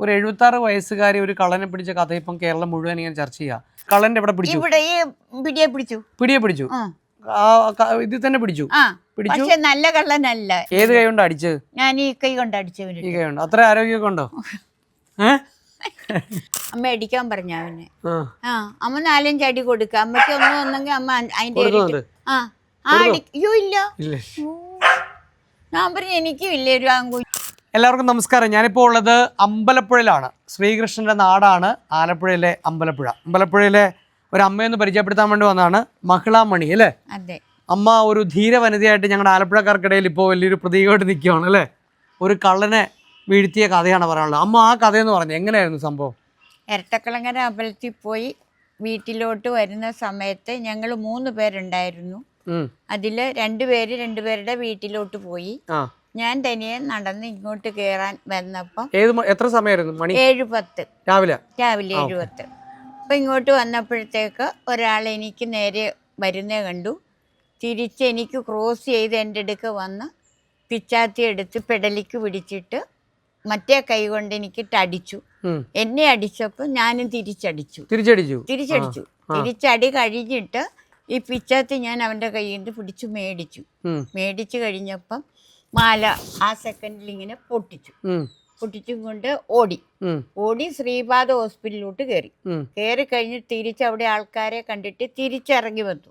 ഒരു എഴുപത്തി ആറ് വയസ്സുകാരി ഒരു കള്ളനെ പിടിച്ച കഥ ഇപ്പം കേരളം മുഴുവൻ ഇങ്ങനെ ചർച്ച ചെയ്യാം. കള്ളന്റെ എവിടെ പിടിച്ചു? ഇവിടെ ഈ പിടിയെ പിടിച്ചു. പിടിയെ പിടിച്ചു? ആ. ക- ഇതിൽ തന്നെ പിടിച്ചു? ആ. പിടിച്ചു? പക്ഷെ നല്ല കള്ളനല്ല. ഏത് കൈ കൊണ്ട് അടിച്ചത്? ഞാൻ ഈ കൈ കൊണ്ട് അടിച്ചവന് ഈ കൈ കൊണ്ട്. അത്ര ആരോഗ്യമൊക്കെ ഉണ്ടോ? ഏ? അമ്മ അടിക്കാൻ പറഞ്ഞ അവനെ. ആ. ആ അമ്മ നാലഞ്ച് അടി കൊടുക്ക. അമ്മയ്ക്ക് ഒന്നും ഒന്നെങ്കിൽ അമ്മ അ- അതിന്റെ കൊടുക്കുന്നുണ്ട് ആ. ആ അടി അയ്യോ ഇല്ല. ഇല്ല. ഓ. ഞാൻ പറഞ്ഞു എനിക്കും ഇല്ല ഒരു ആങ്കു എല്ലാവർക്കും നമസ്കാരം. ഞാനിപ്പോൾ ഉള്ളത് അമ്പലപ്പുഴയിലാണ്. ശ്രീകൃഷ്ണന്റെ നാടാണ് ആലപ്പുഴയിലെ അമ്പലപ്പുഴ. അമ്പലപ്പുഴയിലെ ഒരു അമ്മയൊന്ന് പരിചയപ്പെടുത്താൻ വേണ്ടി വന്നതാണ് മഹിളാമണി അല്ലേ? അതെ. അമ്മ ഒരു ധീര വനിതയായിട്ട് ഞങ്ങളുടെ ആലപ്പുഴക്കാർക്കിടയിൽ ഇപ്പോൾ വലിയൊരു പ്രതീകമായിട്ട് നിൽക്കുകയാണ് അല്ലേ? ഒരു കള്ളനെ വീഴ്ത്തിയ കഥയാണ് പറയാനുള്ളത്. അമ്മ ആ കഥയെന്ന് പറഞ്ഞു. എങ്ങനെയായിരുന്നു സംഭവം? ഇരട്ടക്കളങ്ങര അമ്പലത്തിൽ പോയി വീട്ടിലോട്ട് വരുന്ന സമയത്ത് ഞങ്ങൾ മൂന്ന് പേരുണ്ടായിരുന്നു. അതിൽ രണ്ടുപേര് രണ്ടുപേരുടെ വീട്ടിലോട്ട് പോയി. ഞാൻ തനിയെ നടന്ന് ഇങ്ങോട്ട് കയറാൻ വന്നപ്പം ഏത് മ- എത്ര സമയമായിരുന്നു? മണി? ഏഴ് പത്ത് രാവിലെ രാവിലെ ഏഴ് പത്ത് അപ്പം ഇങ്ങോട്ട് വന്നപ്പോഴത്തേക്ക് ഒരാൾ എനിക്ക് നേരെ വരുന്നേ കണ്ടു. തിരിച്ച് എനിക്ക് ക്രോസ് ചെയ്ത് എന്റെ അടുക്ക വന്ന് പിച്ചാത്തി എടുത്ത് പെടലിക്ക് പിടിച്ചിട്ട് മറ്റേ കൈ കൊണ്ട് എനിക്കിട്ട് അടിച്ചു. ഉം. എന്നെ അടിച്ചപ്പോൾ ഞാനും തിരിച്ചടിച്ചു. തിരിച്ചടിച്ചു? തിരിച്ചടിച്ചു. തിരിച്ചടി കഴിഞ്ഞിട്ട് ഈ പിച്ചാത്തി ഞാൻ അവന്റെ കയ്യിൽ നിന്ന് പിടിച്ചു മേടിച്ചു. ഉം. മേടിച്ചു കഴിഞ്ഞപ്പം മാല ആ സെക്കൻഡിൽ ഇങ്ങനെ പൊട്ടിച്ചു. പൊട്ടിച്ചും കൊണ്ട് ഓടി. ഓടി ശ്രീപാദ ഹോസ്പിറ്റലിലോട്ട് കയറി. കയറി കഴിഞ്ഞ് തിരിച്ച് അവിടെ ആൾക്കാരെ കണ്ടിട്ട് തിരിച്ചിറങ്ങി വന്നു.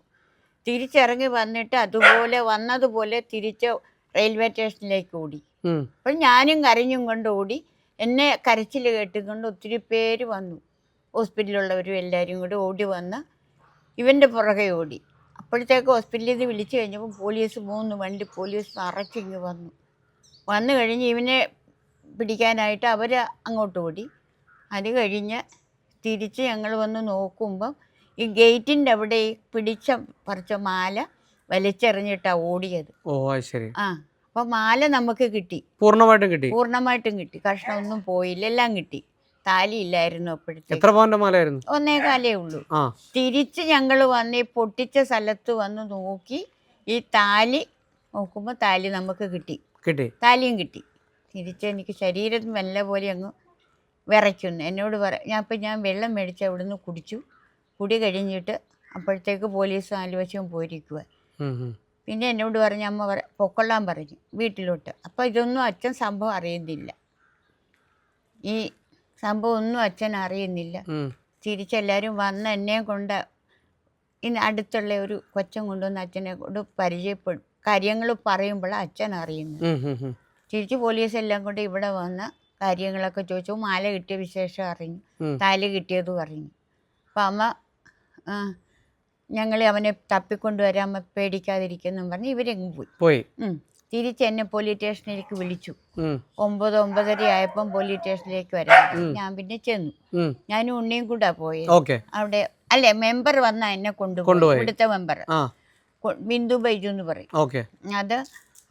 തിരിച്ചിറങ്ങി വന്നിട്ട് അതുപോലെ വന്നതുപോലെ തിരിച്ച് റെയിൽവേ സ്റ്റേഷനിലേക്ക് ഓടി. അപ്പം ഞാനും കരഞ്ഞും കൊണ്ട് ഓടി. എന്നെ കരച്ചിൽ കേട്ടുകൊണ്ട് ഒത്തിരി പേര് വന്നു. ഹോസ്പിറ്റലിലുള്ളവരും എല്ലാവരും കൂടി ഓടി വന്ന് ഇവന്റെ പുറകെ ഓടി. അപ്പോഴത്തേക്ക് ഹോസ്പിറ്റലിൽ നിന്ന് വിളിച്ചു കഴിഞ്ഞപ്പോൾ പോലീസ് മൂന്ന് വണ്ടി പോലീസ് നിറച്ചിങ്ങ് വന്നു. വന്നു കഴിഞ്ഞ് ഇവനെ പിടിക്കാനായിട്ട് അവർ അങ്ങോട്ട് ഓടി. അത് കഴിഞ്ഞ് തിരിച്ച് ഞങ്ങൾ വന്ന് നോക്കുമ്പം ഈ ഗേറ്റിന്റെ അവിടെ പിടിച്ച പറിച്ച മാല വലിച്ചെറിഞ്ഞിട്ടാണ് ഓടിയത്. ഓ ശരി. ആ അപ്പോൾ മാല നമുക്ക് കിട്ടി. പൂർണമായിട്ടും കിട്ടി? പൂർണമായിട്ടും കിട്ടി. കഷ്ണമൊന്നും പോയില്ല. എല്ലാം കിട്ടി. താലി ഇല്ലായിരുന്നു അപ്പോഴത്തേക്ക്. എത്ര പവന്റെ മാലയായിരുന്നു? ഒന്നേ കാലേ ഉള്ളൂ. ആ. തിരിച്ച് ഞങ്ങൾ വന്ന് ഈ പൊട്ടിച്ച സ്ഥലത്ത് വന്ന് നോക്കി ഈ താലി നോക്കുമ്പോൾ താലി നമുക്ക് കിട്ടി. കിട്ടി. താലിയും കിട്ടി. തിരിച്ച് എനിക്ക് ശരീരം നല്ല പോലെ അങ്ങ് വിറയ്ക്കുന്നു. എന്നോട് പറ ഞാൻ ഇപ്പം ഞാൻ വെള്ളം മേടിച്ച് അവിടുന്ന് കുടിച്ചു. കുടി കഴിഞ്ഞിട്ട് അപ്പോഴത്തേക്ക് പോലീസ് ആലുവശവും പോയിരിക്കുക. പിന്നെ എന്നോട് പറഞ്ഞ അമ്മ പറ പൊക്കൊള്ളാൻ പറഞ്ഞു വീട്ടിലോട്ട്. അപ്പോൾ ഇതൊന്നും അച്ഛൻ സംഭവം അറിയുന്നില്ല. ഈ സംഭവം ഒന്നും അച്ഛൻ അറിയുന്നില്ല. തിരിച്ചെല്ലാവരും വന്ന് എന്നെ കൊണ്ട് ഇന്ന് അടുത്തുള്ള ഒരു കൊച്ചൻ കൊണ്ടുവന്ന് അച്ഛനെ കൊണ്ട് പരിചയപ്പെടും. കാര്യങ്ങൾ പറയുമ്പോഴാണ് അച്ഛൻ അറിയുന്നത്. തിരിച്ച് പോലീസ് എല്ലാം കൊണ്ട് ഇവിടെ വന്ന് കാര്യങ്ങളൊക്കെ ചോദിച്ചു. മാല കിട്ടിയ വിശേഷം അറിഞ്ഞു. താൽ കിട്ടിയതും അറിഞ്ഞു. അപ്പം അമ്മ ഞങ്ങളെ അവനെ തപ്പിക്കൊണ്ടുവരാൻ പേടിക്കാതിരിക്കുന്നു പറഞ്ഞ് ഇവരെങ്ങ് പോയി. പോയി. തിരിച്ച് എന്നെ പോലീസ് സ്റ്റേഷനിലേക്ക് വിളിച്ചു. ഒമ്പത് ഒമ്പതര ആയപ്പം പോലീസ് സ്റ്റേഷനിലേക്ക് വരാൻ ഞാൻ പിന്നെ ചെന്നു. ഞാനും ഉണ്ണിയും കൂടെ പോയി. അവിടെ അല്ലെ മെമ്പർ വന്ന എന്നെ കൊണ്ടുപോയി. ഇവിടുത്തെ മെമ്പർ ബിന്ദു ബൈജു എന്ന് പറയും. ഓക്കെ. അത്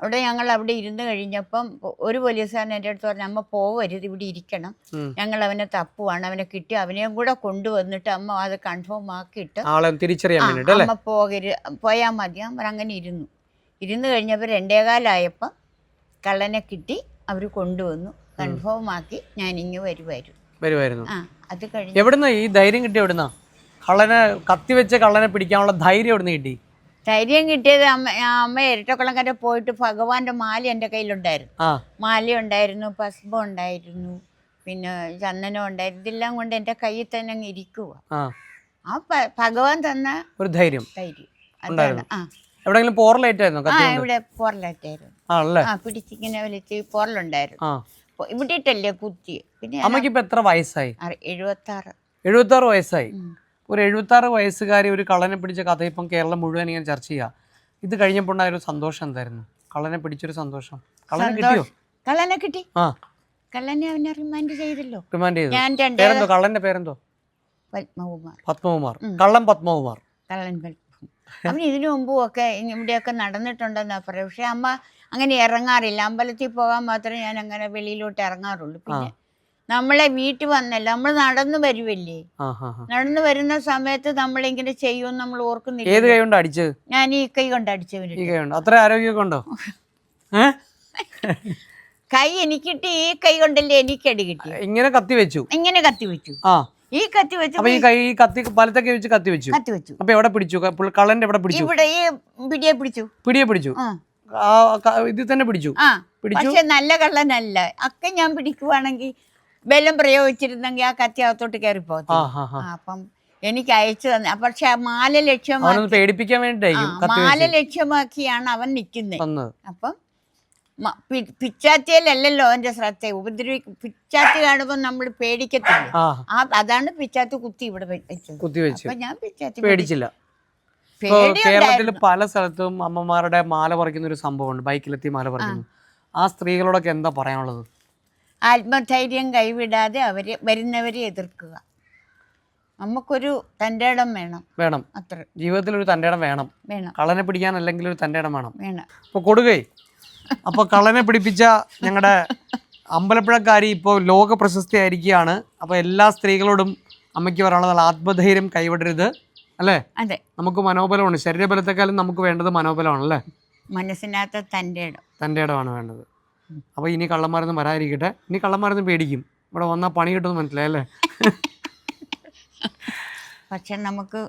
അവിടെ ഞങ്ങൾ അവിടെ ഇരുന്ന് കഴിഞ്ഞപ്പം ഒരു പോലീസുകാരൻ എന്റെ അടുത്ത് പറഞ്ഞു അമ്മ പോവരുത് ഇവിടെ ഇരിക്കണം. ഞങ്ങൾ അവനെ തപ്പുവാണ്. അവനെ കിട്ടി. അവനെയും കൂടെ കൊണ്ടുവന്നിട്ട് അമ്മ അത് കൺഫേം ആക്കിയിട്ട് അമ്മ പോകരുത് പോയാൽ മതി. അവർ അങ്ങനെ ഇരുന്നു. ഇരുന്ന് കഴിഞ്ഞപ്പോൾ രണ്ടേകാലായപ്പം കള്ളനെ കിട്ടി അവർ കൊണ്ടുവന്നു. കൺഫേം ആക്കി ഞാൻ ഇങ്ങ് വരുമായിരുന്നു വരുമായിരുന്നു ആ അത് കഴിഞ്ഞ് എവിടുന്ന ഈ ധൈര്യം കിട്ടി എവിടുന്ന? കള്ളനെ കത്തി വെച്ച കള്ളനെ പിടിക്കാനുള്ള ധൈര്യം എവിടുന്ന് കിട്ടി? ധൈര്യം കിട്ടിയത് അമ്മ അമ്മ ഇരട്ടക്കുളങ്കര പോയിട്ട് ഭഗവാന്റെ മാല എന്റെ കയ്യിലുണ്ടായിരുന്നു. മാല ഉണ്ടായിരുന്നു പസ്ബം ഉണ്ടായിരുന്നു പിന്നെ ചന്ദനം ഉണ്ടായിരുന്നു. ഇതെല്ലാം കൊണ്ട് എന്റെ കയ്യിൽ തന്നെ അങ്ങ് ഇരിക്കുക ആ. ഭഗവാൻ തന്ന ഒരു ധൈര്യം. ധൈര്യം. അതാണ് ആ. എവിടെങ്കിലും പോറലേറ്റ് ആയിരുന്നു ആ ഇവിടെ പോറലായിട്ടായിരുന്നു. ആ അല്ലേ ആ പിടിച്ചിങ്ങനെ വലിച്ച് പോറലുണ്ടായിരുന്നു. ആ. പൊ- ഇവിടെയിട്ടല്ലേ കുത്തി? പിന്നെ അമ്മയ്ക്ക് ഇപ്പൊ എത്ര വയസ്സായി? എഴുപത്തി ആറ് എഴുപത്തി ആറ് വയസ്സായി ഒരു എഴുപത്തി ആറ് വയസ്സുകാരി ഒരു കള്ളനെ പിടിച്ച കഥ ഇപ്പം കേരളം മുഴുവൻ ഇങ്ങനെ ചർച്ച ചെയ്യാം. ഇത് കഴിഞ്ഞപ്പോൾ ഉണ്ടായ ഒരു സന്തോഷം എന്തായിരുന്നു? കള്ളനെ പിടിച്ചൊരു സന്തോഷം. കള്ളനെ കിട്ടിയോ? കള്ളനെ കിട്ടി. ആ. കള്ളനെ അവനെ റിമാൻഡ് ചെയ്തല്ലോ. റിമാൻഡ് ചെയ്തു? ഞാൻ രണ്ട് പേരെന്തോ? കള്ളന്റെ പേരെന്തോ? പത്മകുമാർ. പത്മകുമാർ. കള്ളൻ പത്മകുമാർ. കള്ളൻ പത്മകുമാർ അവൻ ഇതിനു മുമ്പും ഒക്കെ ഇവിടെയൊക്കെ നടന്നിട്ടുണ്ടെന്നാ പറയാം പക്ഷെ അമ്മ അങ്ങനെ ഇറങ്ങാറില്ല. അമ്പലത്തിൽ പോകാൻ മാത്രമേ ഞാൻ അങ്ങനെ വെളിയിലോട്ട് ഇറങ്ങാറുള്ളൂ. പിന്നെ നമ്മളെ വീട്ടിൽ വന്നല്ല നമ്മൾ നടന്നു വരുമല്ലേ ഹാ നടന്നു വരുന്ന സമയത്ത് നമ്മൾ ഇങ്ങനെ ചെയ്യുമെന്ന് നമ്മൾ ഓർക്കുന്നില്ല. ഏത് കൈ കൊണ്ട് അടിച്ചത്? ഞാൻ ഈ കൈ കൊണ്ട് അടിച്ചവന് കൈ കൊണ്ട്. അത്ര ആരോഗ്യമൊക്കെ ഉണ്ടോ? ഏ? കൈ എനിക്കിട്ട് ഈ കൈ കൊണ്ടല്ലേ എനിക്ക് അടി കിട്ടി. ഇങ്ങനെ കത്തി വെച്ചു. ഇങ്ങനെ കത്തി വെച്ചു. ആ. ഈ കത്തി വെച്ച് അപ്പൊ ഈ കൈ ഈ കത്തി വലത്തൊക്കെ വെച്ച് കത്തി വെച്ചു. കത്തി വെച്ചു. അപ്പൊ എവിടെ പിടിച്ചു? ക- കള്ളന്റെ എവിടെ പിടിച്ചു? ഇവിടെ ഈ പിടിയെ പിടിച്ചു. പിടിയെ പിടിച്ചു. ആ. ആ ക- ഇതിൽ തന്നെ പിടിച്ചു. ആ. പിടിച്ചു. പക്ഷെ നല്ല കള്ളനല്ല. ഒക്കെ ഞാൻ പിടിക്കുവാണെങ്കിൽ ബലം പ്രയോഗിച്ചിരുന്നെങ്കിൽ ആ കത്തി അകത്തോട്ട് കയറി ആ പോകത്തില്ല ഹാ ഹാ. ആ, അപ്പം എനിക്ക് അയച്ചു തന്നെ പക്ഷെ ആ മാല ലക്ഷ്യമാക്കി അവനൊന്ന് പേടിപ്പിക്കാൻ ആ, കത്തി മാല വെച്ച്. ലക്ഷ്യമാക്കിയാണ് അവൻ നിൽക്കുന്നത്. തന്നത് അപ്പം പിച്ചാത്തിയിലല്ലല്ലോ എന്റെ ശ്രദ്ധ ഉപദ്രവി പിച്ചാത്തി കാണുമ്പോൾ നമ്മൾ പേടിക്കത്തില്ല? ആ. അതാണ് പിച്ചാത്തി കുത്തി ഇവിടെ വെച്ചത്. കുത്തി വെച്ചു. അപ്പൊ ഞാൻ പിച്ചാത്തി പേടിച്ചില്ല. ഇപ്പൊ കേരളത്തിൽ പല സ്ഥലത്തും അമ്മമാരുടെ മാല പറിക്കുന്ന ഒരു സംഭവമുണ്ട്. ബൈക്കിലെത്തി മാല പറിക്കുന്നു. ആ. സ്ത്രീകളോടൊക്കെ എന്താ പറയാനുള്ളത്? ആത്മധൈര്യം കൈവിടാതെ അവരെ വരുന്നവരെ എതിർക്കുക. നമുക്കൊരു തന്റെ ഇടം വേണം. വേണം. അത്ര. ജീവിതത്തിൽ ഒരു തന്റെ ഇടം വേണം. വേണം. കളനെ പിടിക്കാൻ അല്ലെങ്കിൽ ഒരു തന്റെ ഇടം വേണം. വേണം. അപ്പോൾ കൊടുകൈ. അപ്പോൾ കള്ളനെ പിടിപ്പിച്ച ഞങ്ങളുടെ അമ്പലപ്പുഴക്കാരി ഇപ്പോൾ ലോക പ്രശസ്തിയായിരിക്കുകയാണ്. അപ്പോൾ എല്ലാ സ്ത്രീകളോടും അമ്മയ്ക്ക് പറയാനുള്ളത് ആത്മധൈര്യം കൈവിടരുത്. അല്ലേ? അതെ. നമുക്ക് മനോബലമാണ് ശരീരബലത്തെക്കാളും നമുക്ക് വേണ്ടത് മനോബലമാണ് അല്ലേ? മനസ്സിനകത്ത് തന്റെ ഇടം. തന്റെ ഇടമാണ് വേണ്ടത്. അപ്പോൾ ഇനി കള്ളന്മാരൊന്നും വരാതിരിക്കട്ടെ. ഇനി കള്ളന്മാരൊന്നും പേടിക്കും. ഇവിടെ വന്നാൽ പണി കിട്ടുമെന്ന് മനസ്സിലായി അല്ലേ? പക്ഷെ നമുക്ക്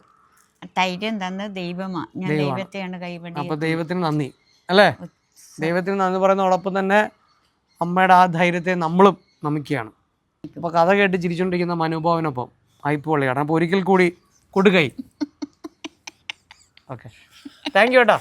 ധൈര്യം തന്ന ദൈവമാണ് ഞാൻ ദൈവത്തെയാണ് കൈവിടുന്നത് അപ്പോൾ ദൈവത്തിന് നന്ദി അല്ലേ? ദൈവത്തിന് നന്ദി പറയുന്നതോടൊപ്പം തന്നെ അമ്മയുടെ ആ ധൈര്യത്തെ നമ്മളും നമുക്കാണ് അപ്പോൾ കഥ കേട്ട് ചിരിച്ചുകൊണ്ടിരിക്കുന്ന മനോഭാവനൊപ്പം ആയിപ്പോളിയാണ് അപ്പോൾ ഒരിക്കൽ കൂടി കൊടുക്കൈ ഓക്കെ താങ്ക് യു കേട്ടോ